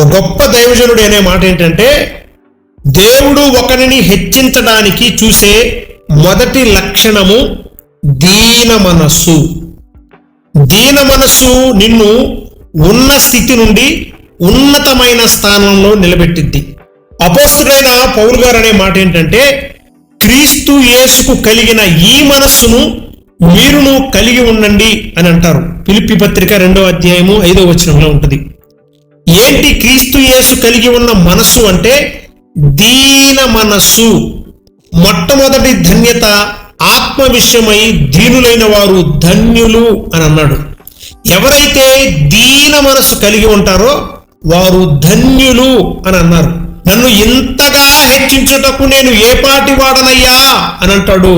గొప్ప దైవజనుడు అనే మాట ఏంటంటే దేవుడు ఒకరిని హెచ్చించడానికి చూసే మొదటి లక్షణము దీన మనస్సు. దీన మనస్సు నిన్ను ఉన్న స్థితి నుండి ఉన్నతమైన స్థానంలో నిలబెట్టిద్ది. అపోస్తుడైన పౌరు గారు అనే మాట ఏంటంటే క్రీస్తు యేసుకు కలిగిన ఈ మనస్సును మీరును కలిగి ఉండండి అని అంటారు. పిలిపి పత్రిక రెండో అధ్యాయము ఐదో వచనంలో ఉంటుంది. ఏంటి క్రీస్తు యేసు కలిగి ఉన్న మనస్సు అంటే దీన మనస్సు? మొట్టమొదటి ధన్యత ఆత్మ విషయమై దీనులైన వారు ధన్యులు అని అన్నాడు. ఎవరైతే దీన మనస్సు కలిగి ఉంటారో వారు ధన్యులు అని అన్నారు. నన్ను ఇంతగా హెచ్చించుటకు నేను ఏ పాటి వాడనయ్యా అని అంటాడు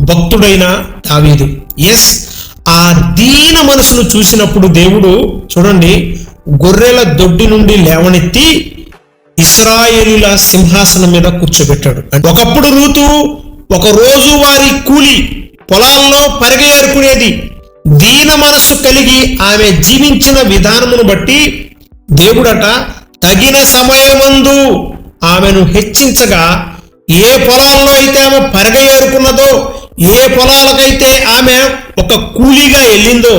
భక్తుడైన దావీదు. ఎస్ ఆ దీన మనసును చూసినప్పుడు దేవుడు చూడండి గొర్రెల దొడ్డి నుండి లేవనెత్తి ఇస్రాయేలుల సింహాసనం మీద కూర్చోబెట్టాడు. ఒకప్పుడు రూతు ఒక రోజు వారి కూలి పొలాల్లో పరిగెరుకునేది దీన మనస్సు కలిగి ఆమె జీవించిన విధానమును బట్టి దేవుడట తగిన సమయమందు ఆమెను హెచ్చించగా ఏ పొలాల్లో అయితే ఆమె పరిగెరుకున్నదో ఏ పొలాలకైతే ఆమె ఒక కూలీగా వెళ్ళిందో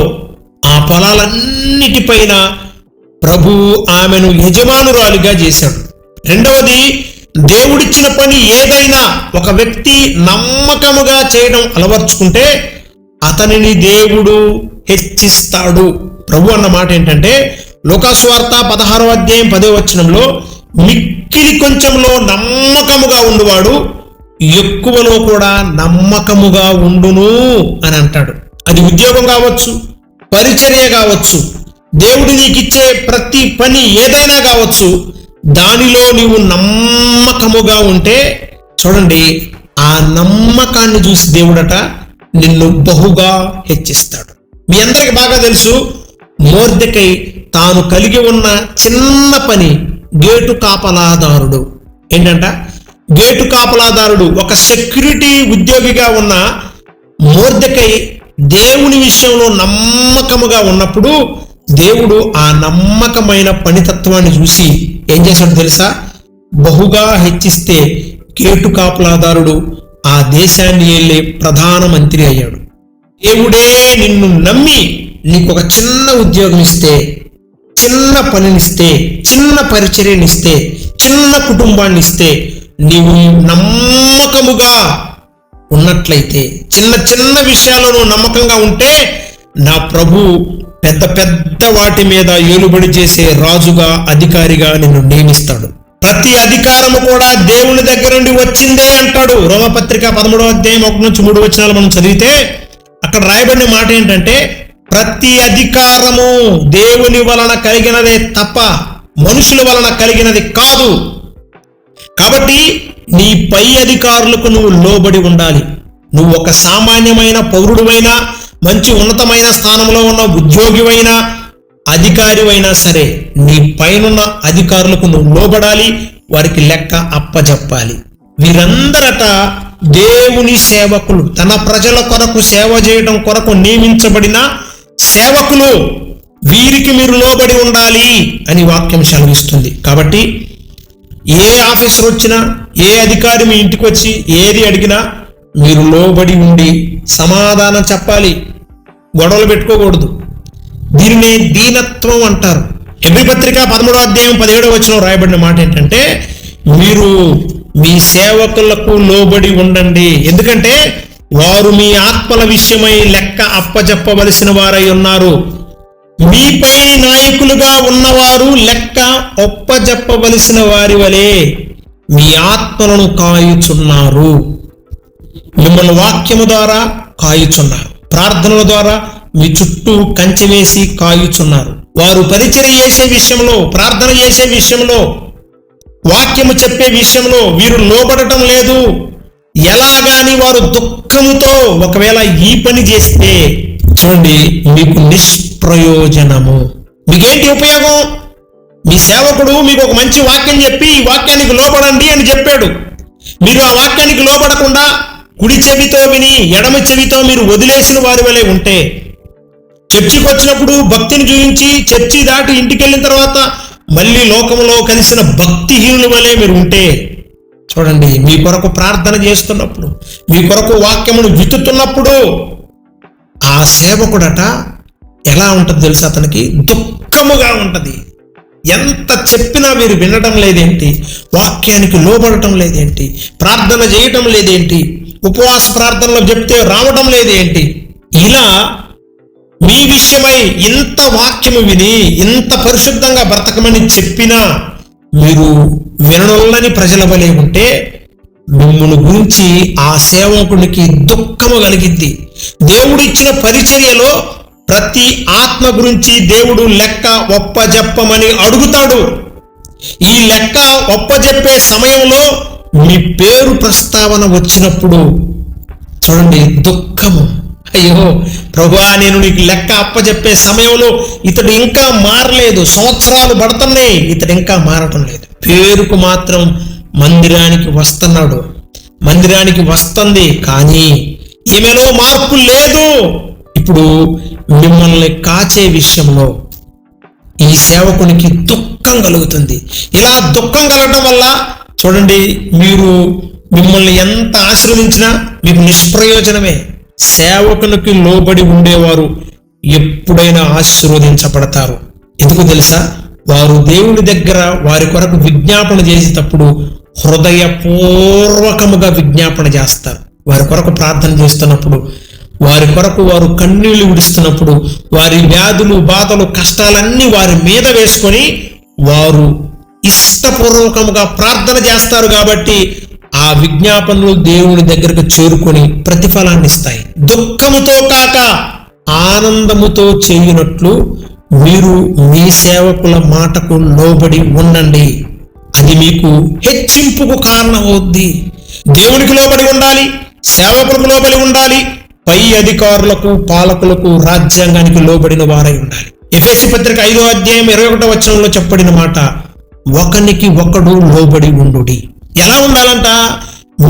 ఆ పొలాలన్నిటిపైన ప్రభు ఆమెను యజమానురాలిగా చేశాడు. రెండవది దేవుడిచ్చిన పని ఏదైనా ఒక వ్యక్తి నమ్మకముగా చేయడం అలవర్చుకుంటే అతనిని దేవుడు హెచ్చిస్తాడు. ప్రభు అన్న మాట ఏంటంటే లోకాస్వార్త పదహారో అధ్యాయం పదే వచనంలో మిక్కిలి కొంచెంలో నమ్మకముగా ఉండువాడు ఎక్కువలో కూడా నమ్మకముగా ఉండును అని అంటాడు. అది ఉద్యోగం కావచ్చు పరిచర్య కావచ్చు దేవుడు నీకు ఇచ్చే ప్రతి పని ఏదైనా కావచ్చు దానిలో నీవు నమ్మకముగా ఉంటే చూడండి ఆ నమ్మకాన్ని చూసి దేవుడట నిన్ను బహుగా హెచ్చిస్తాడు. మీ అందరికి బాగా తెలుసు మోర్దికై తాను కలిగి ఉన్న చిన్న పని గేటు కాపలాదారుడు. ఏంటంట? గేటు కాపలాదారుడు ఒక సెక్యూరిటీ ఉద్యోగిగా ఉన్న మోర్దికై దేవుని విషయంలో నమ్మకముగా ఉన్నప్పుడు దేవుడు ఆ నమ్మకమైన పనితత్వాన్ని చూసి ఏం చేశాడు తెలుసా? బహుగా హెచ్చిస్తే కేటు కాపలాదారుడు ఆ దేశాన్ని వెళ్ళే ప్రధానమంత్రి అయ్యాడు. దేవుడే నిన్ను నమ్మి నీకు ఒక చిన్న ఉద్యోగం ఇస్తే చిన్న పనినిస్తే చిన్న పరిచర్యనిస్తే చిన్న కుటుంబాన్ని ఇస్తే నీవు నమ్మకముగా ఉన్నట్లయితే చిన్న చిన్న విషయాలను నమ్మకంగా ఉంటే నా ప్రభు పెద్ద పెద్ద వాటి మీద ఏలుబడి చేసే రాజుగా అధికారిగా నిన్ను నియమిస్తాడు. ప్రతి అధికారము కూడా దేవుని దగ్గర నుండి వచ్చిందే అంటాడు. రోమపత్రిక పదమూడవ అధ్యాయం ఒకటి నుంచి మూడు వచనాలు మనం చదివితే అక్కడ రాయబడిన మాట ఏంటంటే ప్రతి అధికారము దేవుని వలన కలిగినదే తప్ప మనుషుల వలన కలిగినది కాదు. కాబట్టి నీ పై అధికారులకు నువ్వు లోబడి ఉండాలి. నువ్వు ఒక సామాన్యమైన పౌరుడువైనా మంచి ఉన్నతమైన స్థానంలో ఉన్న ఉద్యోగివైనా అధికారివైనా సరే నీ పైనున్న అధికారులకు నువ్వు లోబడాలి వారికి లెక్క అప్పజెప్పాలి. వీరందరట దేవుని సేవకులు తన ప్రజల కొరకు సేవ చేయడం కొరకు నియమించబడిన సేవకులు వీరికి మీరు లోబడి ఉండాలి అని వాక్యం సెలవిస్తుంది. కాబట్టి ఏ ఆఫీసర్ వచ్చినా ఏ అధికారి మీ ఇంటికి వచ్చి ఏది అడిగినా మీరు లోబడి ఉండి సమాధానం చెప్పాలి. గొడవలు పెట్టుకోకూడదు. దీనినే దీనత్వం అంటారు. ఎబ్రి పత్రిక పదమూడో అధ్యాయం పదిహేడో వచ్చిన రాయబడిన మాట ఏంటంటే మీరు మీ సేవకులకు లోబడి ఉండండి. ఎందుకంటే వారు మీ ఆత్మల విషయమై లెక్క అప్పచెప్పవలసిన వారై ఉన్నారు. మీపై నాయకులుగా ఉన్నవారు లెక్క ఒప్పజెప్పవలసిన వారి వలె మీ ఆత్మలను కాయుచున్నారు. మిమ్మల్ని వాక్యము ద్వారా కాయుచున్నారు. ప్రార్థనల ద్వారా మీ చుట్టూ కంచె వేసి కాయుచున్నారు. వారు పరిచర్య చేసే విషయంలో ప్రార్థన చేసే విషయంలో వాక్యము చెప్పే విషయంలో వీరు లోబడటం లేదు. ఎలాగాని వారు దుఃఖముతో ఒకవేళ ఈ పని చేస్తే చూడండి మీకు నిష్ప్రయోజనము. మీకేంటి ఉపయోగం? మీ సేవకుడు మీకు ఒక మంచి వాక్యం చెప్పి ఈ వాక్యానికి లోబడండి అని చెప్పాడు. మీరు ఆ వాక్యానికి లోబడకుండా కుడి చెవితో విని ఎడమ చెవితో మీరు వదిలేసిన వారి వలె ఉంటే. చర్చికి వచ్చినప్పుడు భక్తిని చూపించి చర్చి దాటి ఇంటికి వెళ్ళిన తర్వాత మళ్ళీ లోకంలో కలిసిన భక్తిహీనుల వలె మీరు ఉంటే. చూడండి మీ కొరకు ప్రార్థన చేస్తున్నప్పుడు మీ కొరకు వాక్యమును విత్తుతున్నప్పుడు ఆ సేవకుడట ఎలా ఉంటుంది తెలుసు అతనికి? దుఃఖముగా ఉంటుంది. ఎంత చెప్పినా మీరు వినడం లేదేంటి? వాక్యానికి లోబడటం లేదేంటి? ప్రార్థన చేయటం లేదేంటి? ఉపవాస ప్రార్థనలో చెప్తే రావడం లేదేంటి ఇలా మీ విషయమై ఇంత వాక్యము విని ఇంత పరిశుద్ధంగా బ్రతకమని చెప్పినా మీరు వినడొల్లని ప్రజల వలె ఉంటే మిమ్మల్ని గురించి ఆ సేవకునికి దుఃఖము కలిగిద్ది. దేవుడిచ్చిన పరిచర్యలో ప్రతి ఆత్మ గురించి దేవుడు లెక్క ఒప్పజెప్పమని అడుగుతాడు. ఈ లెక్క ఒప్పజెప్పే సమయంలో మీ పేరు ప్రస్తావన వచ్చినప్పుడు చూడండి దుఃఖము. అయ్యో ప్రభా నేను నీకు లెక్క అప్పజెప్పే సమయంలో ఇతడు ఇంకా మారలేదు సంవత్సరాలు పడుతున్నాయి ఇతడు ఇంకా మారటం లేదు. పేరుకు మాత్రం మందిరానికి వస్తున్నాడు మందిరానికి వస్తుంది కానీ ఈమెలో మార్పు లేదు. ఇప్పుడు మిమ్మల్ని కాచే విషయంలో ఈ సేవకునికి దుఃఖం కలుగుతుంది. ఇలా దుఃఖం కలగటం వల్ల చూడండి మీరు మిమ్మల్ని ఎంత ఆశ్రమించినా మీకు నిష్ప్రయోజనమే. సేవకునికి లోబడి ఉండేవారు ఎప్పుడైనా ఆశీర్వదించబడతారు. ఎందుకు తెలుసా? వారు దేవుడి దగ్గర వారి కొరకు విజ్ఞాపన చేసేటప్పుడు హృదయపూర్వకముగా విజ్ఞాపన చేస్తారు. వారి కొరకు ప్రార్థన చేస్తున్నప్పుడు వారి కొరకు వారు కన్నీళ్ళు విడుస్తున్నప్పుడు వారి వ్యాధులు బాధలు కష్టాలన్నీ వారి మీద వేసుకొని వారు ఇష్టపూర్వకముగా ప్రార్థన చేస్తారు కాబట్టి ఆ విజ్ఞాపనలు దేవుని దగ్గరకు చేరుకొని ప్రతిఫలాన్ని ఇస్తాయి దుఃఖముతో కాక ఆనందముతో చేయునట్లు మీరు మీ సేవకుల మాటకు లోబడి ఉండండి. అది మీకు హెచ్చింపుకు కారణమవుద్ది. దేవునికి లోబడి ఉండాలి సేవకులకు లోబడి ఉండాలి పై అధికారులకు పాలకులకు రాజ్యాంగానికి లోబడిన వారై ఉండాలి. ఎఫ్ఎస్సి పత్రిక ఐదో అధ్యాయం ఇరవై ఒకటో వచనంలో చెప్పబడిన మాట ఒకరికి ఒకడు లోబడి ఉండుడి. ఎలా ఉండాలంట?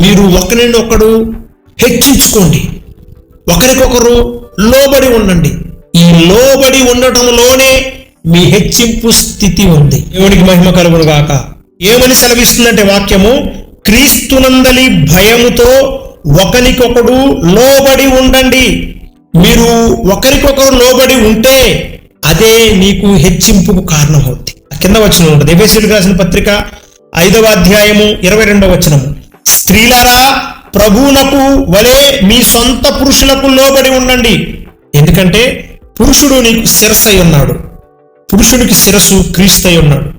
మీరు ఒకరిని ఒకడు హెచ్చించుకోండి. ఒకరికొకరు లోబడి ఉండండి. ఈ లోబడి ఉండటంలోనే మీ హెచ్చింపు స్థితి ఉంది. దేవునికి మహిమ కలుగును గాక. ఏమని సెలవిస్తుందంటే వాక్యము? క్రీస్తునందలి భయముతో ఒకరికొకడు లోబడి ఉండండి. మీరు ఒకరికొకరు లోబడి ఉంటే అదే మీకు హెచ్చింపుకు కారణమవుతుంది కింద వచ్చిన ఉంటుంది. ఎబేసీలకు రాసిన పత్రిక ఐదవ అధ్యాయము ఇరవై రెండవ వచనము. స్త్రీలారా ప్రభువునకు వలే మీ సొంత పురుషులకు లోబడి ఉండండి. ఎందుకంటే పురుషుడు నీకు శిరసై ఉన్నాడు. పురుషుడికి శిరస్సు క్రీస్తై ఉన్నాడు.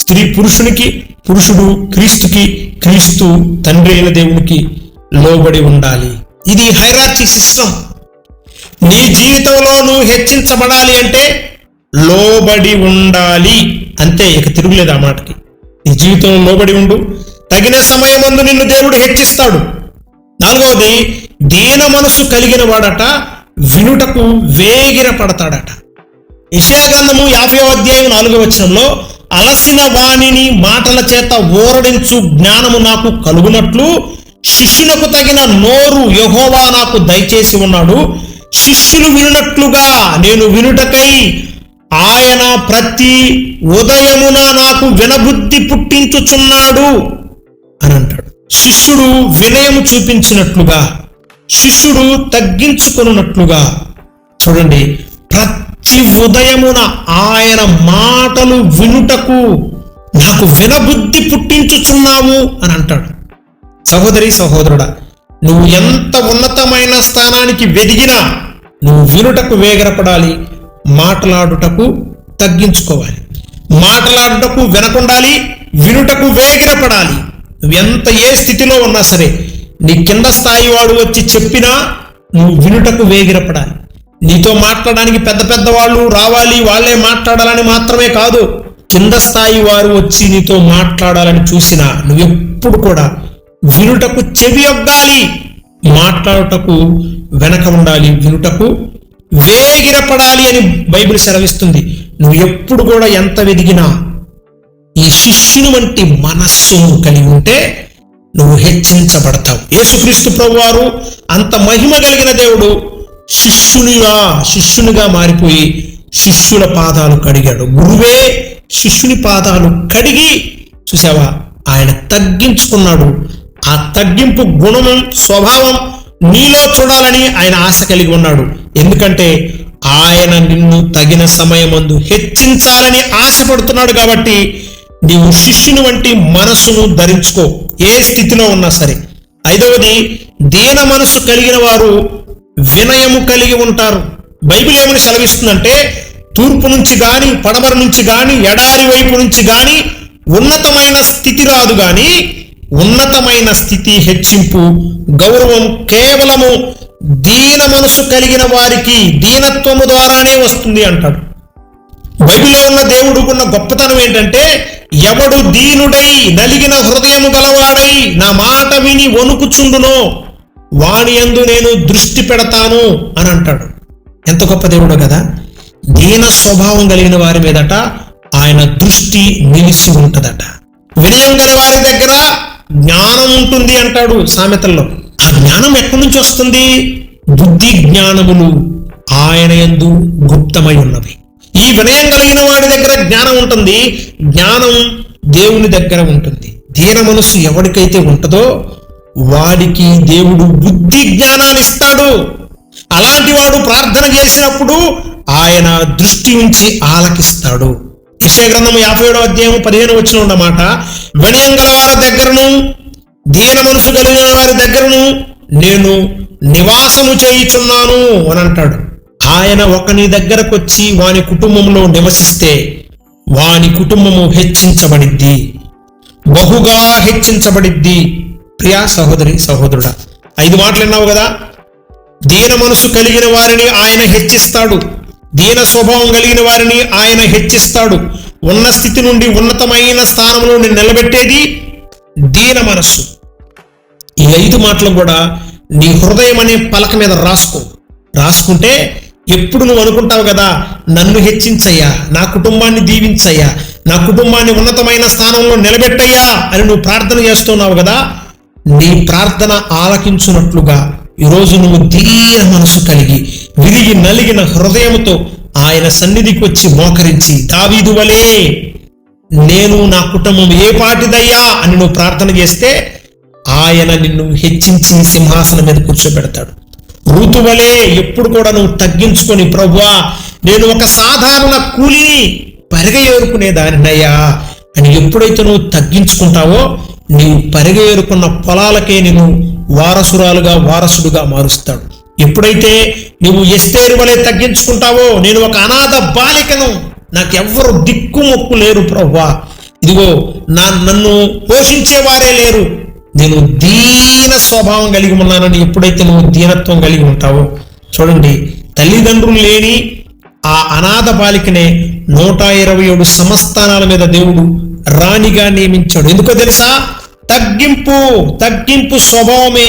స్త్రీ పురుషునికి పురుషుడు క్రీస్తుకి క్రీస్తు తండ్రి అయిన దేవునికి లోబడి ఉండాలి. ఇది హైరాచి సిస్టమ్ నీ జీవితంలో నువ్వు హెచ్చించబడాలి అంటే లోబడి ఉండాలి. అంతే ఇక తిరుగులేదు ఆ మాటకి. నీ జీవితంలో లోబడి ఉండు. తగిన సమయమందు నిన్ను దేవుడు హెచ్చిస్తాడు. నాలుగవది దీన మనసు కలిగిన వాడట వినుటకు వేగిర పడతాడట యశాగంధము యాభై అధ్యాయం నాలుగో వచనంలో అలసిన వాణిని మాటల చేత ఓరడించు జ్ఞానము నాకు కలుగునట్లు శిష్యులకు తగిన నోరు యహోవా నాకు దయచేసి ఉన్నాడు. శిష్యులు వినున్నట్లుగా నేను వినుటకై ఆయన ప్రతి ఉదయమున నాకు వినబుద్ధి పుట్టించుచున్నాడు అని అంటాడు. శిష్యుడు వినయం చూపించినట్లుగా శిష్యుడు తగ్గించుకున్నట్లుగా చూడండి ప్రతి ఉదయమున ఆయన మాటలు వినుటకు నాకు వినబుద్ధి పుట్టించుచున్నావు అని అంటాడు. సహోదరి సహోదరుడా నువ్వు ఎంత ఉన్నతమైన స్థానానికి వెదిగినా నువ్వు వినుటకు వేగరపడాలి. మాట్లాడుటకు తగ్గించుకోవాలి. మాట్లాడుటకు వినకుండాలి వినుటకు వేగిరపడాలి. ఎంత ఏ స్థితిలో ఉన్నా సరే నీ కింద స్థాయి వాడు వచ్చి చెప్పినా నువ్వు వినుటకు వేగిరపడాలి. నీతో మాట్లాడడానికి పెద్ద పెద్ద వాళ్ళు రావాలి వాళ్ళే మాట్లాడాలని మాత్రమే కాదు కింద స్థాయి వారు వచ్చి నీతో మాట్లాడాలని చూసినా నువ్వెప్పుడు కూడా వినుటకు చెవి అవ్వాలి మాట్లాడుటకు వెనక ఉండాలి వినుటకు వేగిరపడాలి అని బైబిల్ సెలవిస్తుంది. నువ్వు ఎప్పుడు కూడా ఎంత వెదిగినా ఈ శిష్యుని వంటి మనస్సు కలిగి ఉంటే నువ్వు హెచ్చించబడతావు. యేసుక్రీస్తు ప్రభువారు అంత మహిమ కలిగిన దేవుడు శిష్యునిగా శిష్యునిగా మారిపోయి శిష్యుల పాదాలు కడిగాడు. గురువే శిష్యుని పాదాలు కడిగి చూసావా? ఆయన తగ్గించుకున్నాడు. ఆ తగ్గింపు గుణము స్వభావం నీలో చూడాలని ఆయన ఆశ కలిగి ఉన్నాడు. ఎందుకంటే ఆయన నిన్ను తగిన సమయమందు హెచ్చించాలని ఆశపడుతున్నాడు కాబట్టి నీవు శిష్యుని వంటి మనసును ధరించుకో ఏ స్థితిలో ఉన్నా సరే. ఐదవది దీన మనసు కలిగిన వారు వినయము కలిగి ఉంటారు. బైబిల్ ఏమని సెలవిస్తుందంటే తూర్పు నుంచి గాని పడమర నుంచి గాని ఎడారి వైపు నుంచి గాని ఉన్నతమైన స్థితి రాదు గాని ఉన్నతమైన స్థితి హెచ్చింపు గౌరవం కేవలము దీన మనసు కలిగిన వారికి దీనత్వము ద్వారానే వస్తుంది అంటాడు. బైబిల్లో ఉన్న దేవుడుకున్న గొప్పతనం ఏంటంటే ఎవడు దీనుడై నలిగిన హృదయము గలవాడై నా మాట విని వణుకుచుండునో వాణి యందు నేను దృష్టి పెడతాను అని అంటాడు. ఎంత గొప్ప దేవుడు కదా! దీన స్వభావం కలిగిన వారి మీదట ఆయన దృష్టి నిలిచి ఉంటదట. వినయం గల వారి దగ్గర జ్ఞానం ఉంటుంది అంటాడు సామెతల్లో. ఆ జ్ఞానం ఎక్కడి నుంచి వస్తుంది? బుద్ధి జ్ఞానములు ఆయన యందు గుప్తమై ఉన్నవి. ఈ వినయం కలిగిన వాడి దగ్గర జ్ఞానం ఉంటుంది జ్ఞానం దేవుని దగ్గర ఉంటుంది. దీన మనస్సు ఎవరికైతే ఉంటుందో వాడికి దేవుడు బుద్ధి జ్ఞానాన్ని ఇస్తాడు. అలాంటి వాడు ప్రార్థన చేసినప్పుడు ఆయన దృష్టి ఉంచి ఆలకిస్తాడు. యెషయా గ్రంథం యాభై ఏడో అధ్యాయం పదిహేను వచ్చిన ఉన్నమాట వినయం గల వారి దగ్గరను దీన మనసు కలిగిన వారి దగ్గరను నేను నివాసము చేయుచున్నాను అని అంటాడు. ఆయన ఒకని దగ్గరకొచ్చి వాని కుటుంబంలో నివసిస్తే వాని కుటుంబము హెచ్చించబడిద్ది. బహుగా హెచ్చించబడిద్ది. ప్రియా సహోదరి సహోదరుడా ఐదు మాటలు విన్నావు కదా? దీన మనసు కలిగిన వారిని ఆయన హెచ్చిస్తాడు. దీన స్వభావం కలిగిన వారిని ఆయన హెచ్చిస్తాడు. ఉన్న స్థితి నుండి ఉన్నతమైన స్థానంలో నిలబెట్టేది దీన మనస్సు. ఈ ఐదు మాటలు కూడా నీ హృదయం అనే పలక మీద రాసుకో. రాసుకుంటే ఎప్పుడు నువ్వు అనుకుంటావు కదా నన్ను హెచ్చించయ్యా నా కుటుంబాన్ని దీవించయ్యా నా కుటుంబాన్ని ఉన్నతమైన స్థానంలో నిలబెట్టయ్యా అని నువ్వు ప్రార్థన చేస్తున్నావు కదా నీ ప్రార్థన ఆలకించున్నట్లుగా ఈరోజు నువ్వు దీన మనసు కలిగి విరిగి నలిగిన హృదయముతో ఆయన సన్నిధికి వచ్చి మోకరించి దావీదు వలే నేను నా కుటుంబం ఏ పాటిదయ్యా? అని నువ్వు ప్రార్థన చేస్తే ఆయన నిన్ను హెచ్చించి సింహాసనం మీద కూర్చోబెడతాడు. ఋతువలే ఎప్పుడు కూడా నువ్వు తగ్గించుకొని ప్రభువా నేను ఒక సాధారణ కూలిని పరిగ దానినయ్యా అని ఎప్పుడైతే నువ్వు తగ్గించుకుంటావో నీవు పరిగ ఏరుకున్న పొలాలకే నేను వారసురాలుగా వారసుడుగా మారుస్తాడు. ఎప్పుడైతే నువ్వు ఎస్తేరు వలె తగ్గించుకుంటావో నేను ఒక అనాథ బాలికను నాకెవ్వరు దిక్కు మొక్కు లేరు ప్రవ్వా ఇదిగో నా నన్ను పోషించేవారే లేరు. నేను దీన స్వభావం కలిగి ఉన్నానని ఎప్పుడైతే నువ్వు దీనత్వం కలిగి ఉంటావో చూడండి తల్లిదండ్రులు లేని ఆ అనాథ బాలికనే నూట ఇరవై ఏడు సంస్థానాల మీద దేవుడు రాణిగా నియమించాడు. ఎందుకో తెలుసా? తగ్గింపు తగ్గింపు స్వభావమే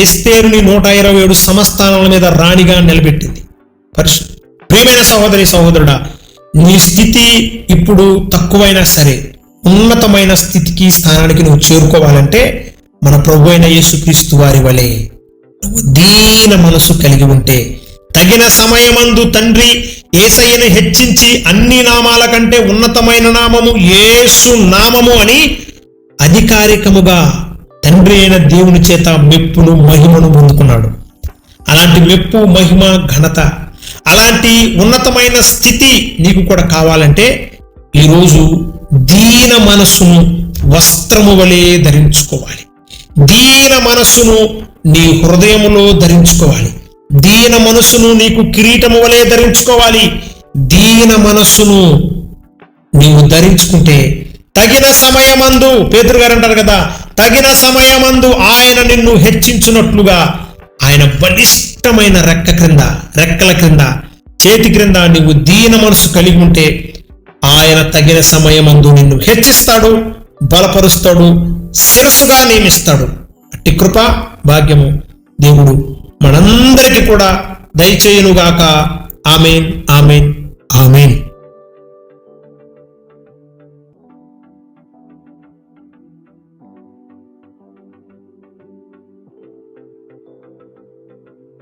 ఎస్తేరుని నూట ఇరవై ఏడు సంస్థానాల మీద రాణిగా నిలబెట్టింది. పరిశు ప్రియమైన సహోదరి సహోదరుడా నీ స్థితి ఇప్పుడు తక్కువైనా సరే ఉన్నతమైన స్థితికి స్థానానికి నువ్వు చేరుకోవాలంటే మన ప్రభు అయిన యేసుక్రీస్తు వారి వలె నువ్వు దీన మనసు కలిగి ఉంటే తగిన సమయమందు తండ్రి ఏసయ్యను హెచ్చించి అన్ని నామాల కంటే ఉన్నతమైన నామము యేసు నామము అని అధికారికముగా తండ్రి అయిన దేవుని చేత మెప్పును మహిమను పొందుకున్నాడు. అలాంటి మెప్పు మహిమ ఘనత అలాంటి ఉన్నతమైన స్థితి నీకు కూడా కావాలంటే ఈరోజు దీన మనస్సును వస్త్రము వలె ధరించుకోవాలి. దీన మనస్సును నీ హృదయములో ధరించుకోవాలి. దీన మనస్సును నీకు కిరీటము వలె ధరించుకోవాలి. దీన మనస్సును నీవు ధరించుకుంటే తగిన సమయమందు పేతురు గారు అంటారు కదా తగిన సమయమందు ఆయన నిన్ను హెచ్చించున్నట్లుగా ఆయన బలిష్టమైన రెక్క క్రింద రెక్కల క్రింద చేతి క్రింద నువ్వు దీన మనసు కలిగి ఉంటే ఆయన తగిన సమయమందు నిన్ను హెచ్చిస్తాడు. బలపరుస్తాడు శిరస్సుగా నియమిస్తాడు. అట్టి కృప భాగ్యము దేవుడు మనందరికీ కూడా దయచేయునుగాక. Amen amen amen.